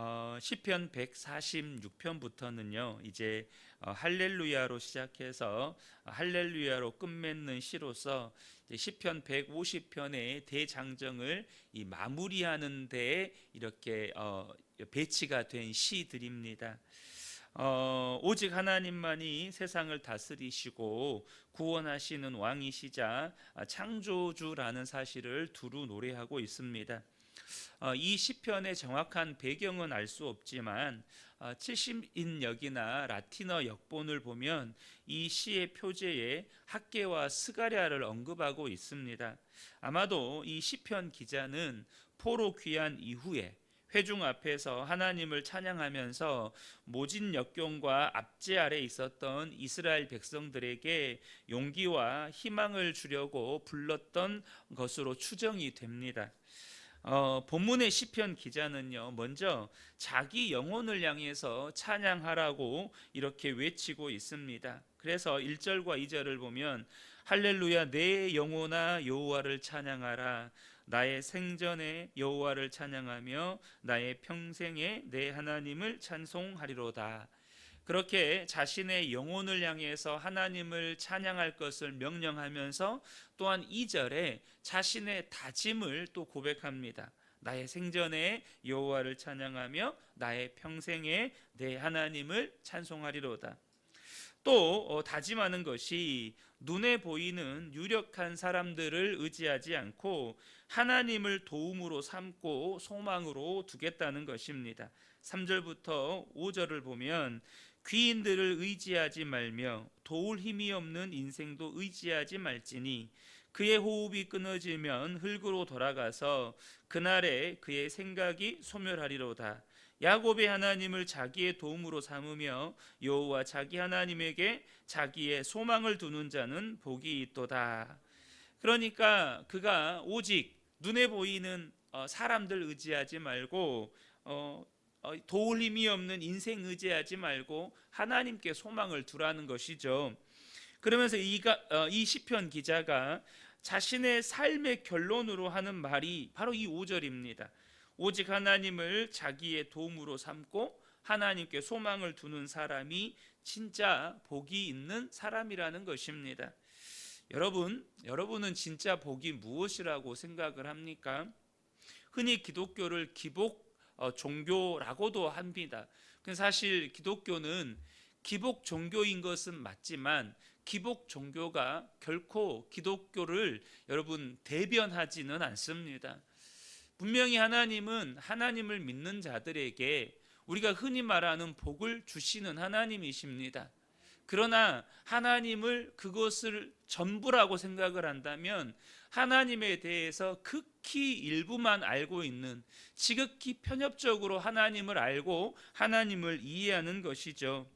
어, 시편 146편부터는요. 이제 어, 할렐루야로 시작해서 어, 할렐루야로 끝맺는 시로서 시편 150편의 대장정을 이 마무리하는 데 이렇게 어, 배치가 된 시들입니다. 어, 오직 하나님만이 세상을 다스리시고 구원하시는 왕이시자 아, 창조주라는 사실을 두루 노래하고 있습니다. 어, 이 시편의 정확한 배경은 알 수 없지만 어, 70인역이나 라틴어 역본을 보면 이 시의 표제에 학계와 스가랴를 언급하고 있습니다. 아마도 이 시편 기자는 포로 귀한 이후에 회중 앞에서 하나님을 찬양하면서 모진 역경과 압제 아래 있었던 이스라엘 백성들에게 용기와 희망을 주려고 불렀던 것으로 추정이 됩니다. 어, 본문의 시편 기자는요, 먼저 자기 영혼을 향해서 찬양하라고 이렇게 외치고 있습니다. 그래서 1절과 2절을 보면 할렐루야 내 영혼아 여호와를 찬양하라 나의 생전에 여호와를 찬양하며 나의 평생에 내 하나님을 찬송하리로다. 그렇게 자신의 영혼을 향해서 하나님을 찬양할 것을 명령하면서 또한 2절에 자신의 다짐을 또 고백합니다. 나의 생전에 여호와를 찬양하며 나의 평생에 내 하나님을 찬송하리로다. 또 어, 다짐하는 것이 눈에 보이는 유력한 사람들을 의지하지 않고 하나님을 도움으로 삼고 소망으로 두겠다는 것입니다. 3절부터 5절을 보면 귀인들을 의지하지 말며 도울 힘이 없는 인생도 의지하지 말지니 그의 호흡이 끊어지면 흙으로 돌아가서 그날에 그의 생각이 소멸하리로다. 야곱의 하나님을 자기의 도움으로 삼으며 여호와 자기 하나님에게 자기의 소망을 두는 자는 복이 있도다. 그러니까 그가 오직 눈에 보이는 어, 사람들 의지하지 말고 어, 어, 도울 힘이 없는 인생 의지하지 말고 하나님께 소망을 두라는 것이죠. 그러면서 이가, 어, 이 시편 기자가 자신의 삶의 결론으로 하는 말이 바로 이 5절입니다. 오직 하나님을 자기의 도움으로 삼고 하나님께 소망을 두는 사람이 진짜 복이 있는 사람이라는 것입니다. 여러분, 여러분은 진짜 복이 무엇이라고 생각을 합니까? 흔히 기독교를 기복 어, 종교라고도 합니다. 사실 기독교는 기복 종교인 것은 맞지만 기복 종교가 결코 기독교를 여러분 대변하지는 않습니다. 분명히 하나님은 하나님을 믿는 자들에게 우리가 흔히 말하는 복을 주시는 하나님이십니다. 그러나 하나님을 그것을 전부라고 생각을 한다면 하나님에 대해서 극히 일부만 알고 있는 지극히 편협적으로 하나님을 알고 하나님을 이해하는 것이죠.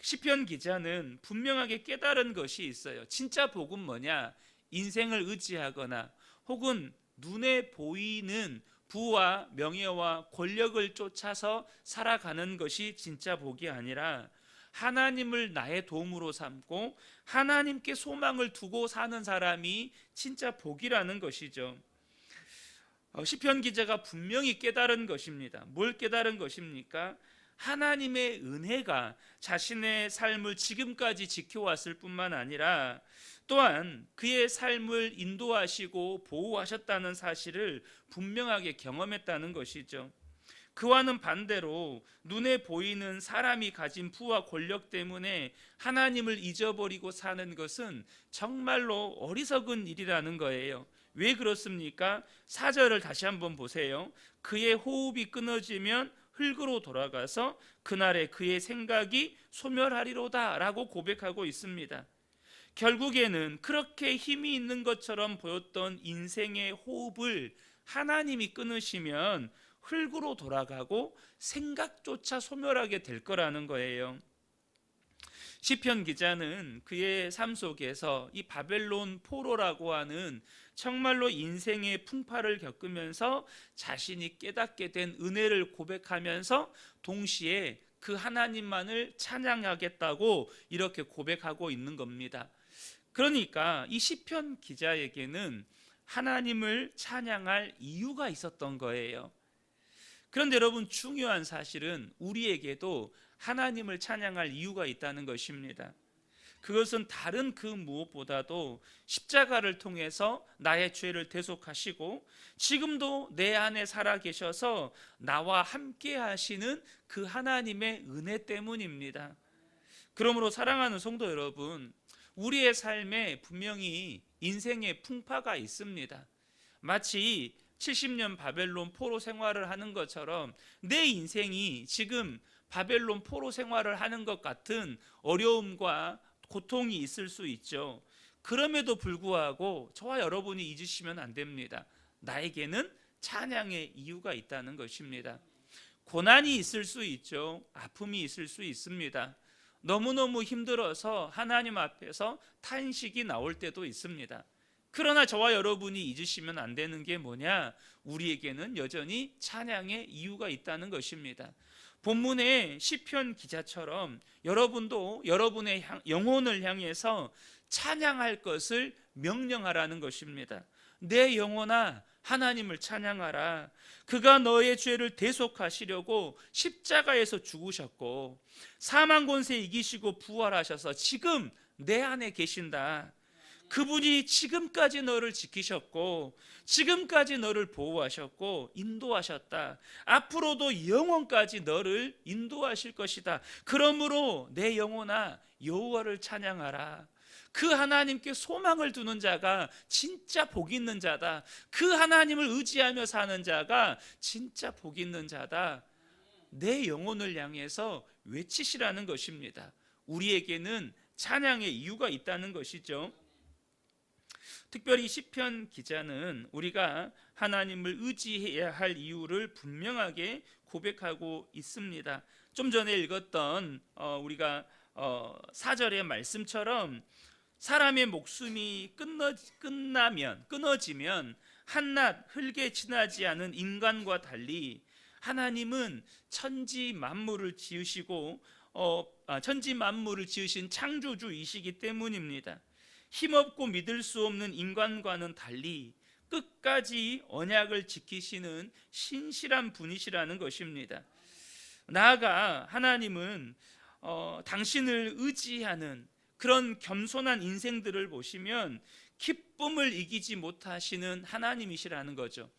시편 기자는 분명하게 깨달은 것이 있어요. 진짜 복은 뭐냐? 인생을 의지하거나 혹은 눈에 보이는 부와 명예와 권력을 쫓아서 살아가는 것이 진짜 복이 아니라 하나님을 나의 도움으로 삼고 하나님께 소망을 두고 사는 사람이 진짜 복이라는 것이죠. 어, 시편 기자가 분명히 깨달은 것입니다. 뭘 깨달은 것입니까? 하나님의 은혜가 자신의 삶을 지금까지 지켜왔을 뿐만 아니라 또한 그의 삶을 인도하시고 보호하셨다는 사실을 분명하게 경험했다는 것이죠. 그와는 반대로 눈에 보이는 사람이 가진 부와 권력 때문에 하나님을 잊어버리고 사는 것은 정말로 어리석은 일이라는 거예요. 왜 그렇습니까? 사절을 다시 한번 보세요. 그의 호흡이 끊어지면 흙으로 돌아가서 그날에 그의 생각이 소멸하리로다라고 고백하고 있습니다. 결국에는 그렇게 힘이 있는 것처럼 보였던 인생의 호흡을 하나님이 끊으시면 흙으로 돌아가고 생각조차 소멸하게 될 거라는 거예요. 시편 기자는 그의 삶 속에서 이 바벨론 포로라고 하는 정말로 인생의 풍파를 겪으면서 자신이 깨닫게 된 은혜를 고백하면서 동시에 그 하나님만을 찬양하겠다고 이렇게 고백하고 있는 겁니다. 그러니까 이 시편 기자에게는 하나님을 찬양할 이유가 있었던 거예요. 그런데 여러분 중요한 사실은 우리에게도 하나님을 찬양할 이유가 있다는 것입니다. 그것은 다른 그 무엇보다도 십자가를 통해서 나의 죄를 대속하시고 지금도 내 안에 살아 계셔서 나와 함께 하시는 그 하나님의 은혜 때문입니다. 그러므로 사랑하는 성도 여러분, 우리의 삶에 분명히 인생의 풍파가 있습니다. 마치 70년 바벨론 포로 생활을 하는 것처럼 내 인생이 지금 바벨론 포로 생활을 하는 것 같은 어려움과 고통이 있을 수 있죠. 그럼에도 불구하고 저와 여러분이 잊으시면 안 됩니다. 나에게는 찬양의 이유가 있다는 것입니다. 고난이 있을 수 있죠. 아픔이 있을 수 있습니다. 너무너무 힘들어서 하나님 앞에서 탄식이 나올 때도 있습니다. 그러나 저와 여러분이 잊으시면 안 되는 게 뭐냐? 우리에게는 여전히 찬양의 이유가 있다는 것입니다. 본문의 시편 기자처럼 여러분도 여러분의 향- 영혼을 향해서 찬양할 것을 명령하라는 것입니다. 내 영혼아 하나님을 찬양하라. 그가 너의 죄를 대속하시려고 십자가에서 죽으셨고 사망 권세 이기시고 부활하셔서 지금 내 안에 계신다. 그분이 지금까지 너를 지키셨고 지금까지 너를 보호하셨고 인도하셨다. 앞으로도 영원까지 너를 인도하실 것이다. 그러므로 내 영혼아 여호와를 찬양하라. 그 하나님께 소망을 두는 자가 진짜 복 있는 자다. 그 하나님을 의지하며 사는 자가 진짜 복 있는 자다. 내 영혼을 향해서 외치시라는 것입니다. 우리에게는 찬양의 이유가 있다는 것이죠. 특별히 시편 기자는 우리가 하나님을 의지해야 할 이유를 분명하게 고백하고 있습니다. 좀 전에 읽었던 어, 우리가 어, 4절의 말씀처럼 사람의 목숨이 끝나, 끝나면 끊어지면 한낱 흙에 지나지 않은 인간과 달리 하나님은 천지 만물을 지으시고 어, 아, 천지 만물을 지으신 창조주이시기 때문입니다. 힘없고 믿을 수 없는 인간과는 달리 끝까지 언약을 지키시는 신실한 분이시라는 것입니다. 나아가 하나님은 어, 당신을 의지하는 그런 겸손한 인생들을 보시면 기쁨을 이기지 못하시는 하나님이시라는 거죠.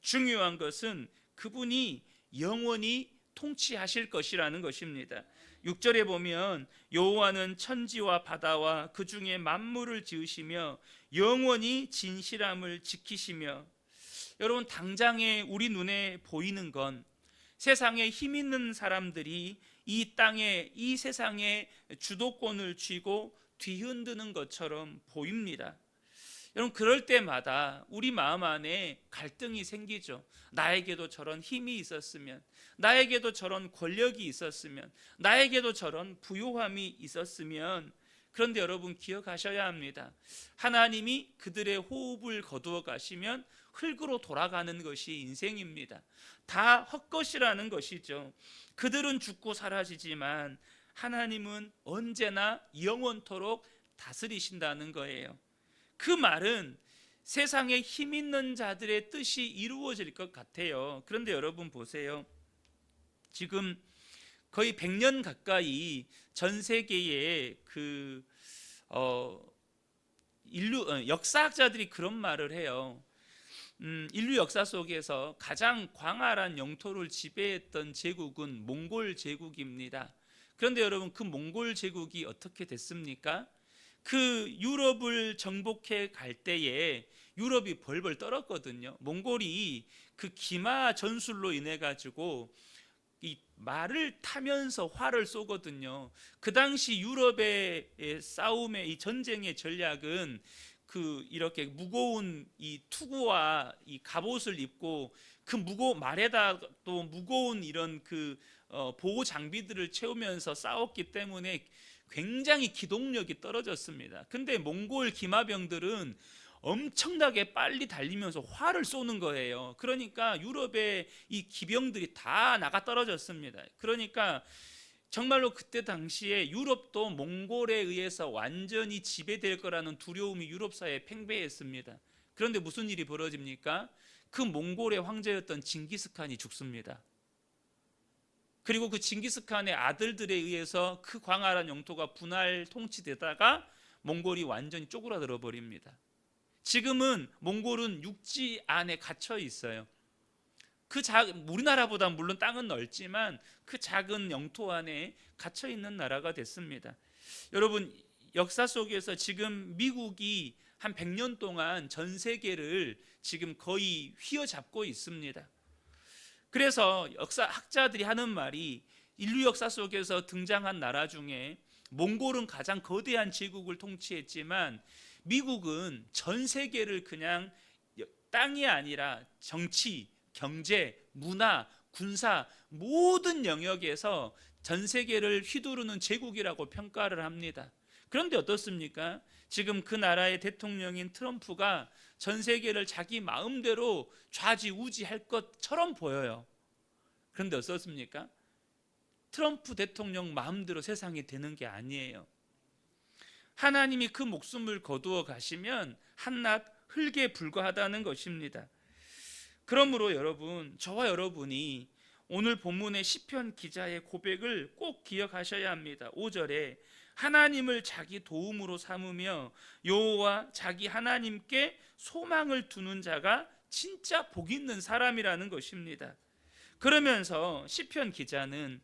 중요한 것은 그분이 영원히 통치하실 것이라는 것입니다. 6절에 보면 여호와는 천지와 바다와 그 중에 만물을 지으시며 영원히 진실함을 지키시며 여러분 당장에 우리 눈에 보이는 건 세상에 힘 있는 사람들이 이 땅에 이 세상에 주도권을 쥐고 뒤흔드는 것처럼 보입니다. 여러분 그럴 때마다 우리 마음 안에 갈등이 생기죠. 나에게도 저런 힘이 있었으면, 나에게도 저런 권력이 있었으면, 나에게도 저런 부요함이 있었으면. 그런데 여러분 기억하셔야 합니다. 하나님이 그들의 호흡을 거두어 가시면 흙으로 돌아가는 것이 인생입니다. 다 헛것이라는 것이죠. 그들은 죽고 사라지지만 하나님은 언제나 영원토록 다스리신다는 거예요. 그 말은 세상에 힘 있는 자들의 뜻이 이루어질 것 같아요. 그런데 여러분 보세요. 지금 거의 100년 가까이 전 세계의 그 어, 인류 어, 역사학자들이 그런 말을 해요. 음, 인류 역사 속에서 가장 광활한 영토를 지배했던 제국은 몽골 제국입니다. 그런데 여러분 그 몽골 제국이 어떻게 됐습니까? 그 유럽을 정복해 갈 때에 유럽이 벌벌 떨었거든요. 몽골이 그 기마 전술로 인해 가지고 이 말을 타면서 활을 쏘거든요. 그 당시 유럽의 싸움의 이 전쟁의 전략은 그 이렇게 무거운 이 투구와 이 갑옷을 입고 그 무거 말에다 또 무거운 이런 그 어, 보호 장비들을 채우면서 싸웠기 때문에 굉장히 기동력이 떨어졌습니다. 근데 몽골 기마병들은 엄청나게 빨리 달리면서 활을 쏘는 거예요. 그러니까 유럽의 이 기병들이 다 나가 떨어졌습니다. 그러니까 정말로 그때 당시에 유럽도 몽골에 의해서 완전히 지배될 거라는 두려움이 유럽 사회에 팽배했습니다. 그런데 무슨 일이 벌어집니까? 그 몽골의 황제였던 징기스칸이 죽습니다. 그리고 그 징기스칸의 아들들에 의해서 그 광활한 영토가 분할 통치되다가 몽골이 완전히 쪼그라들어 버립니다. 지금은 몽골은 육지 안에 갇혀 있어요. 그 작, 우리나라보다 물론 땅은 넓지만 그 작은 영토 안에 갇혀 있는 나라가 됐습니다. 여러분 역사 속에서 지금 미국이 한 100년 동안 전 세계를 지금 거의 휘어잡고 있습니다. 그래서 역사 학자들이 하는 말이 인류 역사 속에서 등장한 나라 중에 몽골은 가장 거대한 제국을 통치했지만 미국은 전 세계를 그냥 땅이 아니라 정치, 경제, 문화, 군사 모든 영역에서 전 세계를 휘두르는 제국이라고 평가를 합니다. 그런데 어떻습니까? 지금 그 나라의 대통령인 트럼프가 전 세계를 자기 마음대로 좌지우지할 것처럼 보여요. 그런데 어떻습니까? 트럼프 대통령 마음대로 세상이 되는 게 아니에요. 하나님이 그 목숨을 거두어 가시면 한낱 흙에 불과하다는 것입니다. 그러므로 여러분, 저와 여러분이 오늘 본문의 시편 기자의 고백을 꼭 기억하셔야 합니다. 5절에 하나님을 자기 도움으로 삼으며 여호와 자기 하나님께 소망을 두는 자가 진짜 복 있는 사람이라는 것입니다. 그러면서 시편 기자는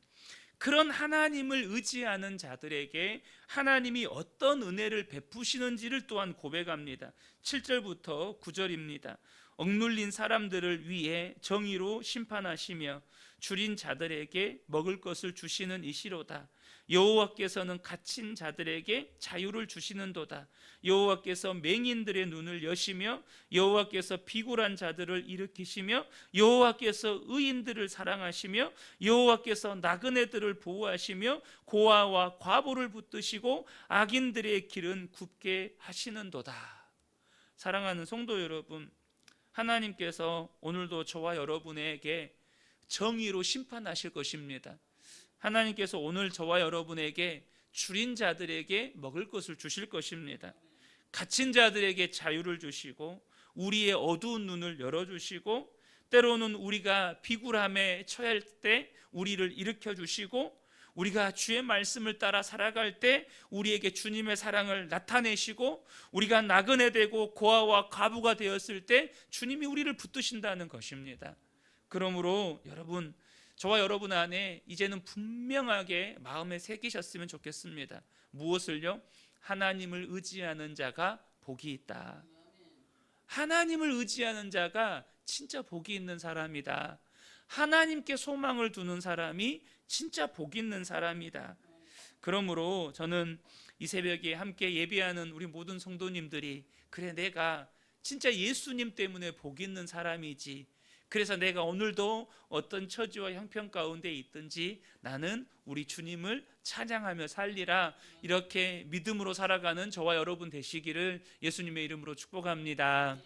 그런 하나님을 의지하는 자들에게 하나님이 어떤 은혜를 베푸시는지를 또한 고백합니다. 7절부터 9절입니다. 억눌린 사람들을 위해 정의로 심판하시며 줄인 자들에게 먹을 것을 주시는 이시로다. 여호와께서는 갇힌 자들에게 자유를 주시는도다. 여호와께서 맹인들의 눈을 여시며 여호와께서 비굴한 자들을 일으키시며 여호와께서 의인들을 사랑하시며 여호와께서 나그네들을 보호하시며 고아와 과부를 붙드시고 악인들의 길은 굽게 하시는도다. 사랑하는 성도 여러분, 하나님께서 오늘도 저와 여러분에게 정의로 심판하실 것입니다. 하나님께서 오늘 저와 여러분에게 줄인 자들에게 먹을 것을 주실 것입니다. 갇힌 자들에게 자유를 주시고 우리의 어두운 눈을 열어 주시고 때로는 우리가 비굴함에 처할 때 우리를 일으켜 주시고 우리가 주의 말씀을 따라 살아갈 때 우리에게 주님의 사랑을 나타내시고 우리가 나그네 되고 고아와 과부가 되었을 때 주님이 우리를 붙드신다는 것입니다. 그러므로 여러분 저와 여러분 안에 이제는 분명하게 마음에 새기셨으면 좋겠습니다. 무엇을요? 하나님을 의지하는 자가 복이 있다. 하나님을 의지하는 자가 진짜 복이 있는 사람이다. 하나님께 소망을 두는 사람이 진짜 복 있는 사람이다. 그러므로 저는 이 새벽에 함께 예배하는 우리 모든 성도님들이 그래 내가 진짜 예수님 때문에 복 있는 사람이지. 그래서 내가 오늘도 어떤 처지와 형편 가운데 있든지 나는 우리 주님을 찬양하며 살리라 이렇게 믿음으로 살아가는 저와 여러분 되시기를 예수님의 이름으로 축복합니다.